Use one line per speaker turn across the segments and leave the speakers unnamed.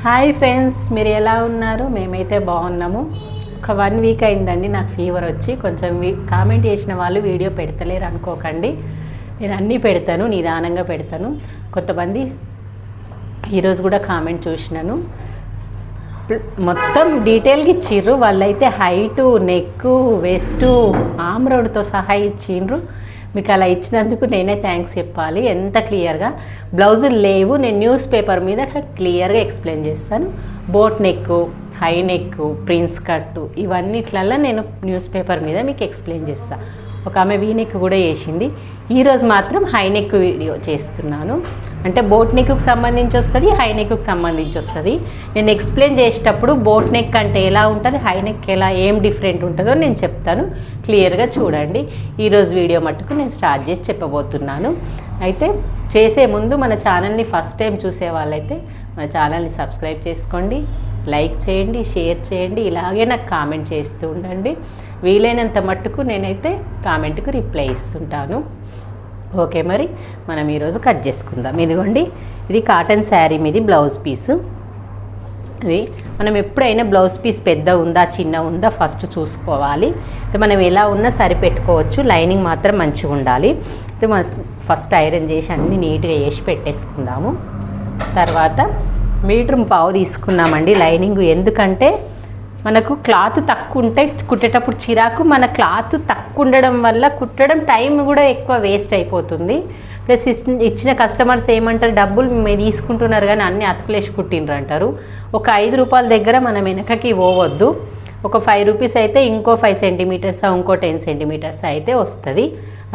Hi friends మీరు ఎలా ఉన్నారు? మేమైతే బాగున్నాము. ఒక వన్ వీక్ అయిందండి నాకు ఫీవర్ వచ్చి. కొంచెం వీ- కామెంట్ చేసిన వాళ్ళు వీడియో పెడతలేరు అనుకోకండి. నేను అన్నీ పెడతాను నిదానంగా పెడతాను. కొంతమంది ఈరోజు కూడా కామెంట్ చూసినాను. మొత్తం డీటెయిల్గా ఇచ్చిర్రు. వాళ్ళైతే హైటు నెక్ వెస్ట్ ఆమ్రోడ్తో సహా ఇచ్చిండ్రు మీకు అలా ఇచ్చినందుకు నేనే థ్యాంక్స్ చెప్పాలి. ఎంత క్లియర్గా? బ్లౌజులు లేవు. నేను న్యూస్ పేపర్ మీద క్లియర్గా ఎక్స్ప్లెయిన్ చేస్తాను. Boat neck high neck prince cut ఇవన్నిట్లల్లో నేను న్యూస్ పేపర్ మీద మీకు ఎక్స్ప్లెయిన్ చేస్తాను ఒక ఆమె వీ నెక్ కూడా చేసింది ఈరోజు మాత్రం హై నెక్ వీడియో చేస్తున్నాను. అంటే బోట్ నెక్కు సంబంధించి వస్తుంది హై నెక్కు సంబంధించి వస్తుంది. నేను ఎక్స్ప్లెయిన్ చేసేటప్పుడు బోట్ నెక్ అంటే ఎలా ఉంటుంది హై నెక్ ఎలా ఏం డిఫరెంట్ ఉంటుందో నేను చెప్తాను. క్లియర్గా చూడండి. ఈరోజు వీడియో మట్టుకు నేను స్టార్ట్ చేసి చెప్పబోతున్నాను. అయితే చేసే ముందు మన ఛానల్ని ఫస్ట్ టైం చూసే వాళ్ళైతే మన ఛానల్ని సబ్స్క్రైబ్ చేసుకోండి లైక్ చేయండి షేర్ చేయండి ఇలాగే నాకు కామెంట్ చేస్తూ ఉండండి. వీలైనంత మట్టుకు నేనైతే కామెంట్కు రిప్లై ఇస్తుంటాను. ఓకే మరి మనం ఈరోజు కట్ చేసుకుందాం. ఇదిగోండి ఇది కాటన్ శారీ మీది బ్లౌజ్ పీసు. ఇది మనం ఎప్పుడైనా బ్లౌజ్ పీస్ పెద్ద ఉందా చిన్న ఉందా ఫస్ట్ చూసుకోవాలి. అయితే మనం ఎలా ఉన్నా సరిపెట్టుకోవచ్చు లైనింగ్ మాత్రం మంచిగా ఉండాలి. అయితే మనం ఫస్ట్ ఐరన్ చేసి అన్నీ నీట్గా వేసి పెట్టేసుకుందాము. తర్వాత మీటర్ పావు తీసుకున్నామండి లైనింగ్. ఎందుకంటే మనకు క్లాత్ తక్కువ ఉంటే కుట్టేటప్పుడు చిరాకు మన క్లాత్ తక్కువ ఉండడం వల్ల కుట్టడం టైం కూడా ఎక్కువ వేస్ట్ అయిపోతుంది. ప్లస్ ఇచ్చిన కస్టమర్స్ ఏమంటారు డబ్బులు మేము తీసుకుంటున్నారు కానీ అన్ని అతుకులేసి కుట్టిండ్రు అంటారు. ఒక ఐదు రూపాయల దగ్గర మనం వెనకకి పోవద్దు. ఒక ఫైవ్ రూపీస్ అయితే ఇంకో ఫైవ్ సెంటీమీటర్స్ ఇంకో టెన్ సెంటీమీటర్స్ అయితే వస్తుంది.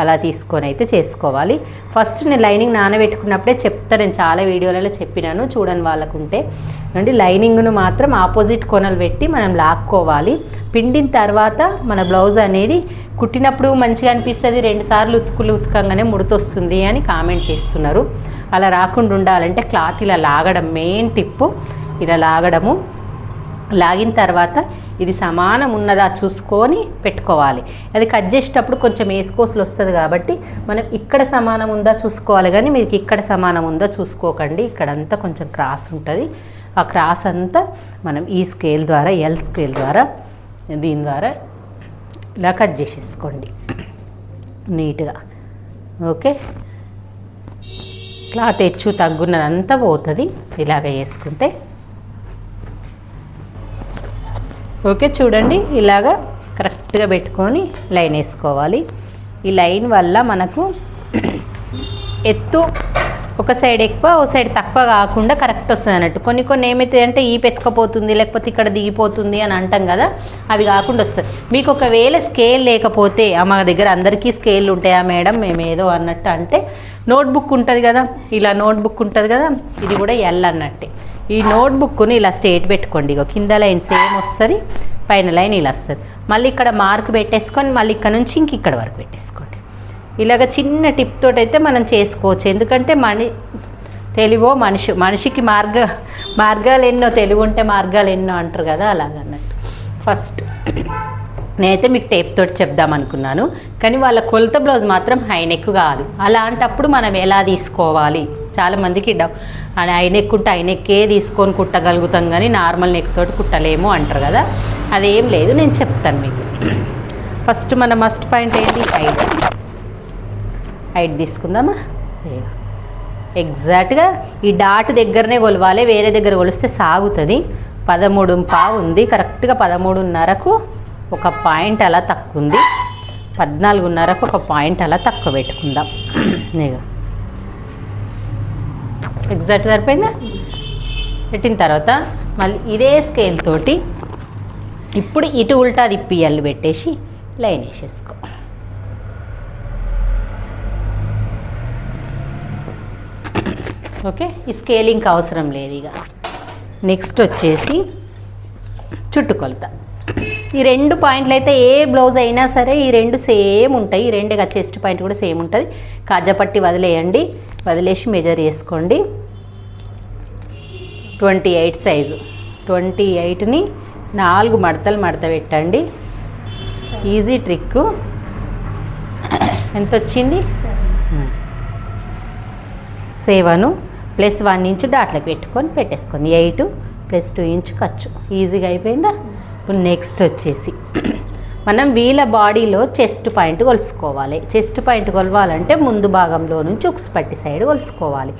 అలా తీసుకొని అయితే చేసుకోవాలి. ఫస్ట్ నేను లైనింగ్ నానబెట్టుకున్నప్పుడే చెప్తా నేను చాలా వీడియోలలో చెప్పినాను చూడని వాళ్ళకుంటే. నుండి లైనింగ్ను మాత్రం ఆపోజిట్ కొనలు పెట్టి మనం లాక్కోవాలి. పిండిన తర్వాత మన బ్లౌజ్ అనేది కుట్టినప్పుడు మంచిగా అనిపిస్తుంది రెండుసార్లు ఉతుకులు ఉతకంగానే ముడతొస్తుంది అని కామెంట్ చేస్తున్నారు. అలా రాకుండా ఉండాలంటే క్లాత్ ఇలా లాగడం మెయిన్ టిప్పు. ఇలా లాగడము. లాగిన తర్వాత ఇది సమానం ఉన్నదా చూసుకొని పెట్టుకోవాలి. అది కట్ చేసేటప్పుడు కొంచెం వేసుకోసలు వస్తుంది కాబట్టి మనం ఇక్కడ సమానం ఉందా చూసుకోవాలి కానీ మీకు ఇక్కడ సమానం ఉందా చూసుకోకండి. ఇక్కడంతా కొంచెం క్రాస్ ఉంటుంది. ఆ క్రాస్ అంతా మనం ఈ స్కేల్ ద్వారా ఎల్ స్కేల్ ద్వారా దీని ద్వారా ఇలా కట్ చేసేసుకోండి. నీట్గా. ఓకే? క్లాత్ హెచ్చు తగ్గున్నదంతా పోతుంది. ఇలాగ వేసుకుంటే ఓకే? చూడండి. ఇలాగా కరెక్ట్గా పెట్టుకొని లైన్ వేసుకోవాలి. ఈ లైన్ వల్ల మనకు ఎత్తు ఒక సైడ్ ఎక్కువ ఒక సైడ్ తక్కువ కాకుండా కరెక్ట్ వస్తుంది అన్నట్టు. కొన్ని కొన్ని ఏమవుతాయి అంటే ఈ పెతకపోతుంది లేకపోతే ఇక్కడ దిగిపోతుంది అని అంటాం కదా అవి కాకుండా వస్తుంది. మీకు ఒకవేళ స్కేల్ లేకపోతే మా దగ్గర అందరికీ స్కేల్ ఉంటాయా మేడం? మేము ఏదో అన్నట్టు అంటే నోట్బుక్ ఉంటుంది కదా ఇలా నోట్బుక్ ఉంటుంది కదా ఇది కూడా ఎల్ అన్నట్టే. ఈ నోట్బుక్ని ఇలా స్టేట్ పెట్టుకోండి. ఇక కింద లైన్ సేమ్ వస్తుంది పైన లైన్ ఇలా వస్తుంది. మళ్ళీ ఇక్కడ మార్క్ పెట్టేసుకొని మళ్ళీ ఇక్కడ నుంచి ఇంక ఇక్కడ వరకు పెట్టేసుకోండి. ఇలాగ చిన్న టిప్ తోటైతే మనం చేసుకోవచ్చు. ఎందుకంటే మని తెలివో మనిషి మనిషికి మార్గ మార్గాలు ఎన్నో తెలివి ఉంటే మార్గాలు ఎన్నో అంటారు కదా అలాగన్నట్టు ఫస్ట్ నేనైతే మీకు టేప్ తోటి చెప్దాం అనుకున్నాను. కానీ వాళ్ళ కొలత బ్లౌజ్ మాత్రం హై నెక్ కాదు. అలాంటప్పుడు మనం ఎలా తీసుకోవాలి? చాలామందికి డబ్ హై నెక్ ఉంటే హై నెక్కే తీసుకొని కుట్టగలుగుతాం కానీ నార్మల్ నెక్ తోటి కుట్టలేము అంటారు కదా. అదేం లేదు నేను చెప్తాను మీకు. ఫస్ట్ మన మస్ట్ పాయింట్ ఏంటి? హైట్. హైట్ తీసుకుందామా? ఎగ్జాక్ట్గా ఈ డాట్ దగ్గరనే కొలవాలి వేరే దగ్గర కొలిస్తే సాగుతుంది. పదమూడు పావు ఉంది కరెక్ట్గా పదమూడున్నరకు ఒక పాయింట్ అలా తక్కువ ఉంది పద్నాలుగున్నరకు ఒక పాయింట్ అలా తక్కువ పెట్టుకుందాం. నీకు ఎగ్జాక్ట్ సరిపోయిందా? పెట్టిన తర్వాత మళ్ళీ ఇదే స్కేల్ తోటి ఇప్పుడు ఇటు ఉల్టా తిప్పియాలు పెట్టేసి లైన్ వేసేసుకో. ఓకే? ఈ స్కేలింగ్ అవసరం లేదు ఇక. నెక్స్ట్ వచ్చేసి చుట్టుకొలత. ఈ రెండు పాయింట్లు అయితే ఏ బ్లౌజ్ అయినా సరే ఈ రెండు సేమ్ ఉంటాయి. ఈ రెండు చెస్ట్ పాయింట్ కూడా సేమ్ ఉంటుంది. కాజాపట్టి వదిలేయండి. వదిలేసి మెజర్ చేసుకోండి. ట్వంటీ ఎయిట్ సైజు ట్వంటీ ఎయిట్ని నాలుగు మడతలు మడత పెట్టండి. ఈజీ ట్రిక్ ఎంత వచ్చింది? సెవెను ప్లస్ వన్ ఇంచు డాట్లకు పెట్టుకొని పెట్టేసుకోండి. ఎయిట్ ప్లస్ టూ ఇంచ్ ఖర్చు. ఈజీగా అయిపోయిందా? ఇప్పుడు నెక్స్ట్ వచ్చేసి మనం వీళ్ళ బాడీలో చెస్ట్ పాయింట్ కొలుసుకోవాలి. చెస్ట్ పాయింట్ కొలవాలంటే ముందు భాగంలో నుంచి ఉక్స్ పట్టి సైడ్ కొలుసుకోవాలి.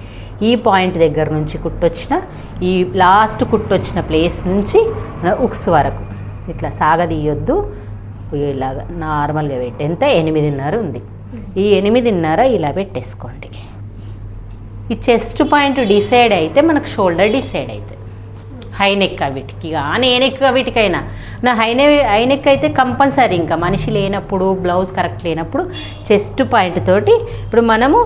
ఈ పాయింట్ దగ్గర నుంచి కుట్టొచ్చిన ఈ లాస్ట్ కుట్టొచ్చిన ప్లేస్ నుంచి ఉక్స్ వరకు. ఇట్లా సాగదీయొద్దు. ఇలాగా నార్మల్గా పెట్టి ఎంత ఎనిమిదిన్నర ఉంది. ఈ ఎనిమిదిన్నర ఇలా పెట్టేసుకోండి. ఈ చెస్ట్ పాయింట్ డిసైడ్ అయితే మనకు షోల్డర్ డిసైడ్ అవుతుంది హై నెక్ వీటికి కానీ ఏ నెక్ వీటికైనా నా హై నె హై నెక్ అయితే కంపల్సరీ ఇంకా. మనిషి లేనప్పుడు బ్లౌజ్ కరెక్ట్ లేనప్పుడు చెస్ట్ పాయింట్ తోటి ఇప్పుడు మనము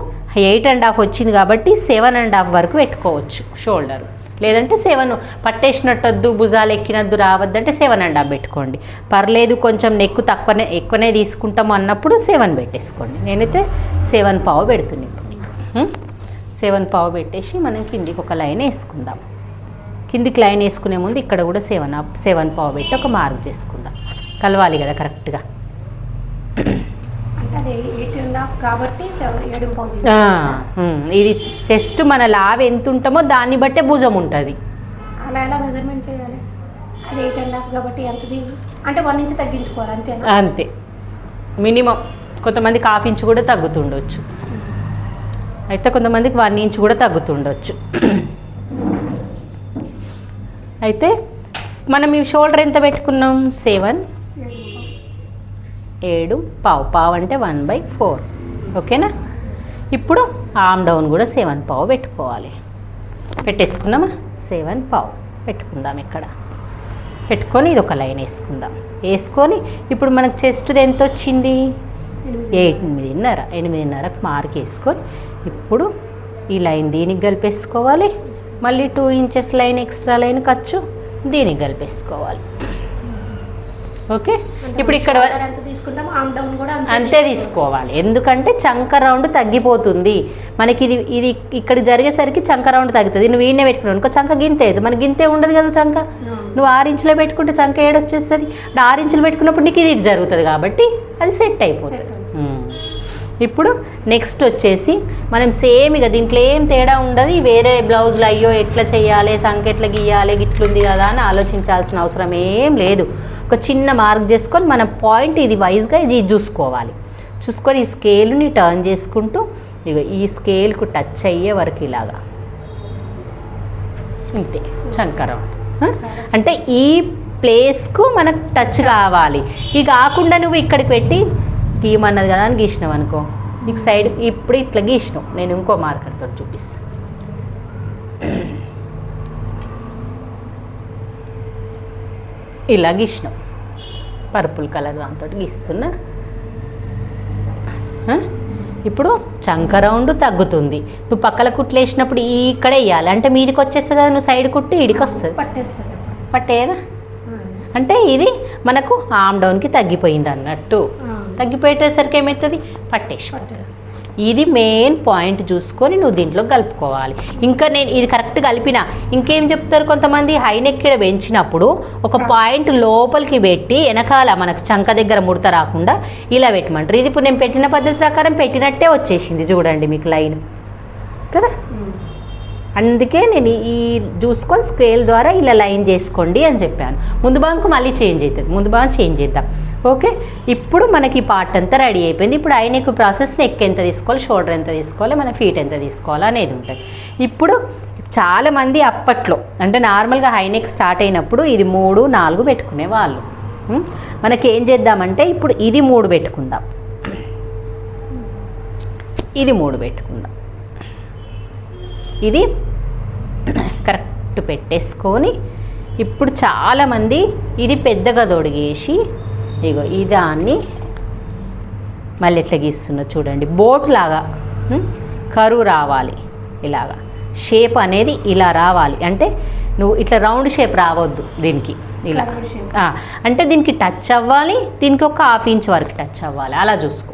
ఎయిట్ అండ్ హాఫ్ వచ్చింది కాబట్టి సెవెన్ అండ్ హాఫ్ వరకు పెట్టుకోవచ్చు షోల్డర్. లేదంటే సెవెన్ పట్టేసినట్టొద్దు భుజాలు ఎక్కినద్దు రావద్దంటే సెవెన్ అండ్ హాఫ్ పెట్టుకోండి. పర్లేదు కొంచెం నెక్కు తక్కువనే ఎక్కువనే తీసుకుంటాము అన్నప్పుడు సెవెన్ పెట్టేసుకోండి. నేనైతే సెవెన్ పావు పెడుతున్నాను ఇప్పుడు నీకు. సెవెన్ పావు పెట్టేసి మనం కిందికి ఒక లైన్ వేసుకుందాం. కిందికి లైన్ వేసుకునే ముందు ఇక్కడ కూడా సెవెన్ అప్ సెవెన్ పావు పెట్టి ఒక మార్క్ చేసుకుందాం. కలవాలి కదా కరెక్ట్గా. ఇది చెస్ట్ మన లావ్ ఎంత ఉంటామో దాన్ని బట్టే భుజం ఉంటుంది.
అలా ఎలా మెజర్మెంట్ చేయాలి. అది ఎయిట్ అండ్ హాఫ్ కాబట్టి ఎంత దిగు అంటే వన్ ఇంచ్ తగ్గించుకోవాలి అంతేనా?
అంతే. మినిమం కొంతమందికి హాఫ్ ఇంచ్ కూడా తగ్గుతుండొచ్చు. అయితే కొంతమందికి వన్ ఇంచ్ కూడా తగ్గుతుండొచ్చు. అయితే మనం ఈ షోల్డర్ ఎంత పెట్టుకున్నాం? సెవెన్? ఏడు? పావు. పావు అంటే వన్ బై ఫోర్. ఓకేనా? ఇప్పుడు ఆమ్ డౌన్ కూడా సెవెన్ పావు పెట్టుకోవాలి. పెట్టేసుకున్నామా సెవెన్ పావు. పెట్టుకుందాం ఇక్కడ. పెట్టుకొని ఇది ఒక లైన్ వేసుకుందాం. వేసుకొని ఇప్పుడు మనకు చెస్ట్ది ఎంత వచ్చింది? ఎనిమిదిన్నర ఎనిమిదిన్నరకు మార్క్ వేసుకొని ఇప్పుడు ఈ లైన్ దీనికి కలిపేసుకోవాలి. మళ్ళీ two inches line extra line ఖర్చు దీనికి కలిపేసుకోవాలి. ఓకే? ఇప్పుడు ఇక్కడ అంతే తీసుకోవాలి. ఎందుకంటే చంక రౌండ్ తగ్గిపోతుంది. మనకి ఇది ఇది ఇక్కడ జరిగేసరికి చంక రౌండ్ తగ్గుతుంది. నువ్వు ఈయనే పెట్టుకున్నావు అనుకో చంక గింతే మన గింతే ఉండదు కదా చంక. నువ్వు ఆరు ఇంచులో పెట్టుకుంటే చంక ఏడొచ్చేస్తుంది. ఆరు ఇంచులు పెట్టుకున్నప్పుడు నీకు ఇది జరుగుతుంది కాబట్టి అది సెట్ అయిపోతుంది. ఇప్పుడు నెక్స్ట్ వచ్చేసి మనం సేమ్ ఇక దీంట్లో ఏం తేడా ఉండదు వేరే బ్లౌజ్లు అయ్యో ఎట్లా చేయాలి సంఖ్య ఎట్లా గీయాలి గిట్లుంది కదా అని ఆలోచించాల్సిన అవసరం ఏం లేదు. ఒక చిన్న మార్క్ చేసుకొని మన పాయింట్ ఇది వైజ్గా ఇది చూసుకోవాలి. చూసుకొని ఈ స్కేల్ని టర్న్ చేసుకుంటూ ఇక ఈ స్కేల్కు టచ్ అయ్యే వరకు ఇలాగా. ఇంతే చంకరం. అంటే ఈ ప్లేస్కు మనకు టచ్ కావాలి. ఇది కాకుండా నువ్వు ఇక్కడికి పెట్టి గీయమన్నది కదా అని గీసినావు అనుకో. నీకు సైడ్ ఇప్పుడు ఇట్లా గీసినావు. నేను ఇంకో మార్కర్తో చూపిస్తాను ఇలా గీసినావు. పర్పుల్ కలర్ దాంతో గీస్తున్నా? ఇప్పుడు చంక రౌండ్ తగ్గుతుంది. నువ్వు పక్కల కుట్లు వేసినప్పుడు ఈ ఇక్కడే వేయాలి. అంటే మీదికి వచ్చేస్తుంది కదా నువ్వు సైడ్ కుట్టి ఇడికి వస్తుంది.
పట్టేస్తుంది.
పట్టేదా? అంటే ఇది మనకు ఆమ్ డౌన్కి తగ్గిపోయింది అన్నట్టు. తగ్గిపోయేసరికి ఏమవుతుంది పట్టేసి ఇది మెయిన్ పాయింట్ చూసుకొని నువ్వు దీంట్లో కలుపుకోవాలి. ఇంకా నేను ఇది కరెక్ట్ కలిపిన. ఇంకేం చెప్తారు కొంతమంది? హై నెక్ ఇక్కడ పెంచినప్పుడు ఒక పాయింట్ లోపలికి పెట్టి వెనకాల మనకు చంక దగ్గర ముడత రాకుండా ఇలా పెట్టమంటారు. ఇది ఇప్పుడు నేను పెట్టిన పద్ధతి ప్రకారం పెట్టినట్టే వచ్చేసింది చూడండి మీకు లైన్. కదా? అందుకే నేను ఈ చూసుకొని స్కేల్ ద్వారా ఇలా లైన్ చేసుకోండి అని చెప్పాను. ముందు భాగంకు మళ్ళీ చేంజ్ అవుతుంది. ముందు భాగం చేంజ్ చేద్దాం. ఓకే? ఇప్పుడు మనకి ఈ పార్ట్ అంతా రెడీ అయిపోయింది. ఇప్పుడు ఐ నెక్ ప్రాసెస్ నెక్ ఎంత తీసుకోవాలి షోల్డర్ ఎంత తీసుకోవాలి మన ఫీట్ ఎంత తీసుకోవాలి అనేది ఉంటుంది. ఇప్పుడు చాలామంది అప్పట్లో అంటే నార్మల్గా హైనెక్ స్టార్ట్ అయినప్పుడు ఇది మూడు నాలుగు పెట్టుకునే వాళ్ళు. మనకి ఏం చేద్దామంటే ఇప్పుడు ఇది మూడు పెట్టుకుందాం. ఇది మూడు పెట్టుకుందాం. ఇది కరెక్ట్ పెట్టేసుకొని ఇప్పుడు చాలామంది ఇది పెద్దగా తొడిగేసి ఇగో ఈ దాన్ని మళ్ళీ ఎట్లా గీస్తున్నా చూడండి. బోట్ లాగా? కరువు రావాలి ఇలాగా. షేప్ అనేది ఇలా రావాలి. అంటే నువ్వు ఇట్లా రౌండ్ షేప్ రావద్దు దీనికి. ఇలా. అంటే దీనికి టచ్ అవ్వాలి దీనికి ఒక హాఫ్ ఇంచ్ వరకు టచ్ అవ్వాలి. అలా చూసుకో.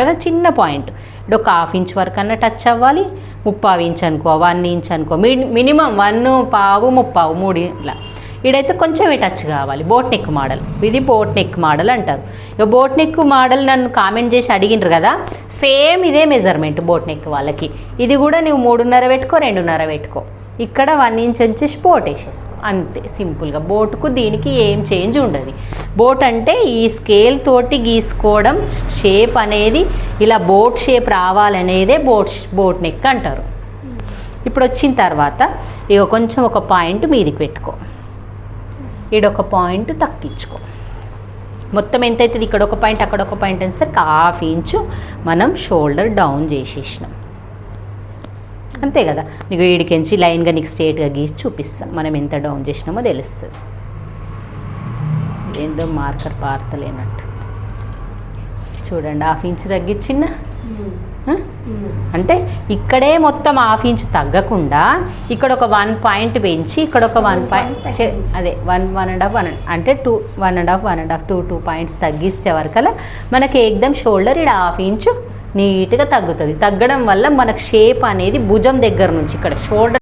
కదా చిన్న పాయింట్. ఇప్పుడు ఒక హాఫ్ ఇంచ్ వరకు అన్న టచ్ అవ్వాలి ముప్పావు ఇంచ్ అనుకో వన్ ఇంచ్ అనుకో మిని మినిమం వన్ పావు ముప్పావు మూడు ఇలా. ఇడైతే కొంచెం టచ్ కావాలి. బోట్ నెక్ మోడల్ ఇది బోట్ నెక్ మోడల్ అంటారు. ఇక బోట్ నెక్ మోడల్ నన్ను కామెంట్ చేసి అడిగినారు కదా సేమ్ ఇదే మెజర్మెంట్ బోట్ నెక్ వాళ్ళకి. ఇది కూడా నువ్వు మూడున్నర పెట్టుకో రెండున్నర పెట్టుకో. ఇక్కడ వన్ ఇంచ్ వచ్చేసి బోట్ వేసేసుకో. అంతే సింపుల్గా. బోటుకు దీనికి ఏం చేంజ్ ఉండదు. బోట్ అంటే ఈ స్కేల్ తోటి గీసుకోవడం షేప్ అనేది ఇలా బోట్ షేప్ రావాలనేదే బోట్ బోట్ నెక్ అంటారు. ఇప్పుడు వచ్చిన తర్వాత ఇక కొంచెం ఒక పాయింట్ మీదికి పెట్టుకో. ఈడొక పాయింట్ తక్కించుకో మొత్తం ఎంత అవుతుంది ఇక్కడ ఒక పాయింట్ అక్కడ ఒక పాయింట్ అనేసరికి హాఫ్ ఇంచు మనం షోల్డర్ డౌన్ చేసేసినాం. అంతే కదా? నీకు ఈడికించి లైన్గా నీకు స్ట్రేట్గా గీసి చూపిస్తాం. మనం ఎంత డౌన్ చేసినామో తెలుస్తుంది. ఏందో మార్కర్ పారతలేనట్టు. చూడండి హాఫ్ ఇంచ్ తగ్గించిన? అంటే ఇక్కడే మొత్తం హాఫ్ ఇంచ్ తగ్గకుండా ఇక్కడ ఒక వన్ పాయింట్ పెంచి ఇక్కడ ఒక వన్ పాయింట్ అదే one one and half one అంటే two one and half one and half two two points తగ్గిస్తే వరకల్లా మనకి ఏకదం షోల్డర్ ఇక్కడ హాఫ్ ఇంచు నీట్గా తగ్గుతుంది. తగ్గడం వల్ల మనకు షేప్ అనేది భుజం దగ్గర నుంచి ఇక్కడ షోల్డర్